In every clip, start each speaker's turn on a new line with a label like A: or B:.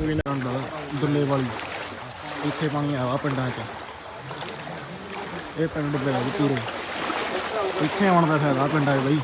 A: ਵੀ ਨਾ ਹੁੰਦਾ ਦੁੱਲੇ ਵਾਲੀ ਇੱਥੇ ਪਾਣੀ ਆਵਾ ਪਿੰਡਾਂ 'ਚ ਇਹ ਪਿੰਡ ਡੁੱਬੇ ਹੋਏ ਪੂਰੇ। ਇੱਥੇ ਆਉਣ ਦਾ ਫਾਇਦਾ ਪਿੰਡਾਂ 'ਚ ਬਈ।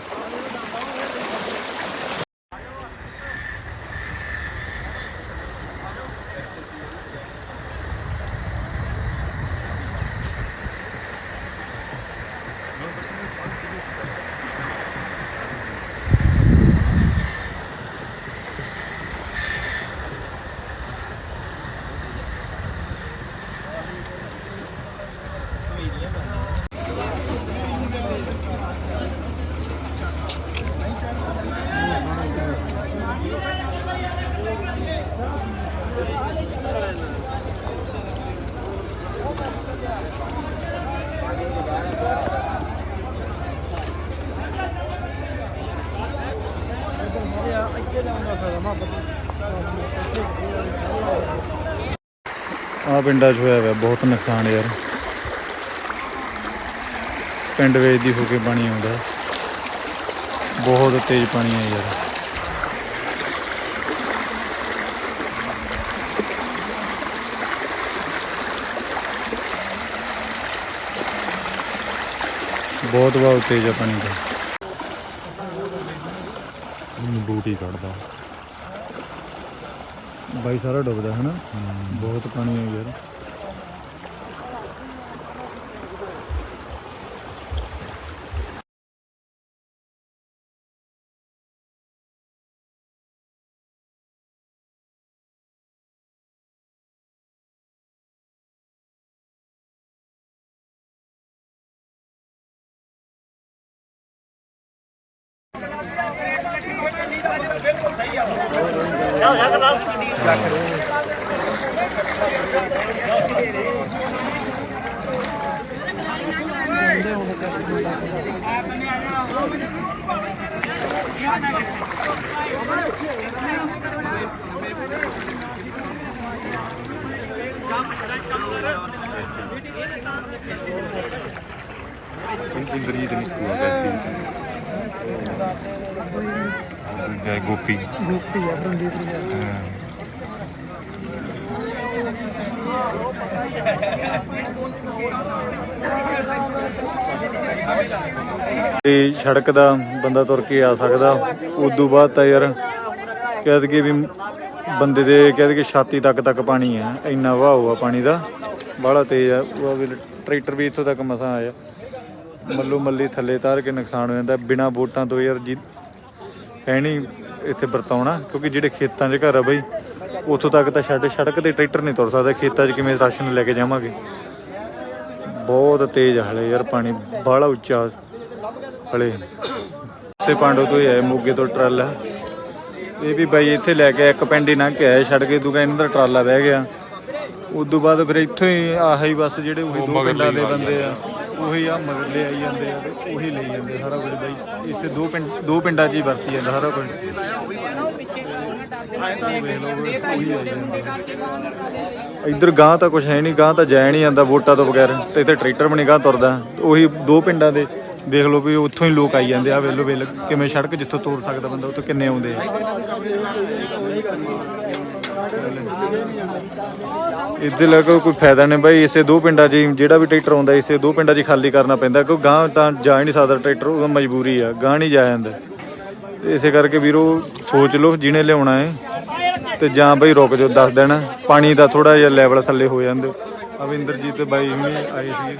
B: ਆ ਪਿੰਡਾਂ 'ਚ ਹੋਇਆ ਹੋਇਆ ਬਹੁਤ ਨੁਕਸਾਨ ਯਾਰ। ਪਿੰਡ ਵੇਚਦੀ ਹੋ ਕੇ ਪਾਣੀ ਆਉਂਦਾ। ਬਹੁਤ ਤੇਜ਼ ਪਾਣੀ ਆ ਯਾਰ। ਬਹੁਤ ਬਹੁਤ ਤੇਜ਼ ਆ ਪਾਣੀ ਦਾ। ਬੂਟੀ ਕੱਢਦਾ। ਬਾਈ ਸਾਰਾ ਡੁੱਬਦਾ ਹੈ ਨਾ। ਬਹੁਤ ਪਾਣੀ ਹੈ ਯਾਰ।
C: ਇੰਦਰੀਤ ਨਿੱਕੂ ਆ ਗੈਸੀ ਦੂਜਾ ਗੋਪੀ।
A: ਗੋਪੀ ਆ ਰਣਜੀਤ
B: ਤੇ ਸੜਕ ਦਾ ਬੰਦਾ ਤੁਰ ਕੇ ਆ ਸਕਦਾ। ਉਦੋਂ ਬਾਅਦ ਤਾਂ ਯਾਰ ਕਹਿ ਦਈਏ ਵੀ ਬੰਦੇ ਦੇ ਕਹਿ ਦਈਏ ਛਾਤੀ ਤੱਕ ਤੱਕ ਪਾਣੀ ਹੈ। ਇੰਨਾ ਵਹਾਅ ਆ ਪਾਣੀ ਦਾ। ਬਾਹਲਾ ਤੇਜ਼ ਆ। ਉਹ ਵੀ ਟਰੈਕਟਰ ਵੀ ਇੱਥੋਂ ਤੱਕ ਮਸਾਂ ਆਇਆ। ਮੱਲੋ ਮੱਲੀ ਥੱਲੇ ਤਾਰ ਕੇ ਨੁਕਸਾਨ ਹੋ ਜਾਂਦਾ। ਬਿਨਾ ਵੋਟਾਂ ਤੋਂ ਯਾਰ ਜੀ, ਹੈ ਨਹੀਂ ਇੱਥੇ ਵਰਤਾਉਣਾ। ਕਿਉਂਕਿ ਜਿਹੜੇ ਖੇਤਾਂ 'ਚ ਘਰ ਆ ਬਈ ਉੱਥੋਂ ਤੱਕ ਤਾਂ ਛੱਡ ਸੜਕ ਤੇ ਟਰੈਕਟਰ ਨਹੀਂ ਤੁਰ ਸਕਦਾ ਖੇਤਾਂ 'ਚ ਕਿਵੇਂ ਰਾਸ਼ਨ ਲੈ ਕੇ ਜਾਵਾਂਗੇ? ਬਹੁਤ ਤੇਜ਼ ਹਲੇ ਯਾਰ ਪਾਣੀ ਬਾਹਲਾ ਉੱਚਾ ਹਲੇ। ਸੇ ਪਾਂਡੋ ਤੋਂ ਹੀ ਆਏ ਮੋਗੇ ਤੋਂ ਟਰਾਲਾ। ਇਹ ਵੀ ਬਾਈ ਇੱਥੇ ਲੈ ਕੇ ਇੱਕ ਪਿੰਡ ਹੀ ਲੰਘ ਕੇ ਆਏ ਛੱਡ ਕੇ ਦੂਗਾ ਇਹਨਾਂ ਦਾ ਟਰਾਲਾ ਬਹਿ ਗਿਆ। ਉਦੋਂ ਬਾਅਦ ਫਿਰ ਇੱਥੋਂ ਹੀ ਆਹ ਬਸ ਜਿਹੜੇ ਉਹੀ ਦੋ ਪਿੰਡਾਂ ਦੇ ਬੰਦੇ ਆ ਉਹੀ ਆ ਮਗਰਲੇ ਆਈ ਜਾਂਦੇ ਆ ਤੇ ਉਹੀ ਲਈ ਜਾਂਦੇ ਸਾਰਾ ਕੁਝ ਬਾਈ। ਇਸੇ ਦੋ ਪਿੰਡ ਦੋ ਪਿੰਡਾਂ 'ਚ ਹੀ ਵਰਤੀ ਜਾਂਦਾ ਸਾਰਾ ਕੁਝ। ਉਹ ਵੇਖ ਇੱਧਰ ਗਾਂ ਤਾਂ ਕੁਝ ਹੈ ਨਹੀਂ ਗਾਂ ਤਾਂ ਜਾਇਆ ਨਹੀਂ ਜਾਂਦਾ ਵੋਟਾਂ ਤੋਂ ਬਗੈਰ। ਤੇ ਇੱਥੇ ਟਰੈਕਟਰ ਵੀ ਨਹੀਂ ਗਾਂ ਤੁਰਦਾ। ਉਹੀ ਦੋ ਪਿੰਡਾਂ ਦੇ, ਦੇਖ ਲਓ ਵੀ ਉੱਥੋਂ ਹੀ ਲੋਕ ਆਈ ਜਾਂਦੇ ਆ ਵੇਲੋ ਵੇਲ, ਕਿਵੇਂ ਸੜਕ ਜਿੱਥੋਂ ਤੋਰ ਸਕਦਾ ਬੰਦਾ, ਉੱਥੋਂ ਕਿੰਨੇ ਆਉਂਦੇ ਆ। ਇੱਥੇ ਲੱਗੋ ਕੋਈ ਫਾਇਦਾ ਨਹੀਂ ਬਾਈ, ਇਸੇ ਦੋ ਪਿੰਡਾਂ 'ਚ ਹੀ, ਜਿਹੜਾ ਵੀ ਟਰੈਕਟਰ ਆਉਂਦਾ, ਇਸੇ ਦੋ ਪਿੰਡਾਂ 'ਚ ਹੀ ਖਾਲੀ ਕਰਨਾ ਪੈਂਦਾ, ਕਿਉਂਕਿ ਗਾਂ ਤਾਂ ਜਾ ਹੀ ਨਹੀਂ ਸਕਦਾ ਟਰੈਕਟਰ ਉਹਦਾ ਮਜਬੂਰੀ ਆ ਗਾਂ ਨਹੀਂ ਜਾ ਜਾਂਦਾ। ਇਸੇ ਕਰਕੇ ਵੀਰੋ ਸੋਚ ਲਓ ਜਿਹਨੇ ਲਿਆਉਣਾ ਹੈ ਤੇ ਜਾਂ ਬਈ ਰੁਕ ਜਾਓ ਦੱਸ ਦਿਨ, ਪਾਣੀ ਦਾ ਥੋੜਾ ਜਿਹਾ ਲੈਵਲ ਥੱਲੇ ਹੋ ਜਾਂਦੇ। ਅਵਿੰਦਰਜੀਤ ਤੇ ਬਾਈ ਹੁਣੀ ਆਏ ਸੀ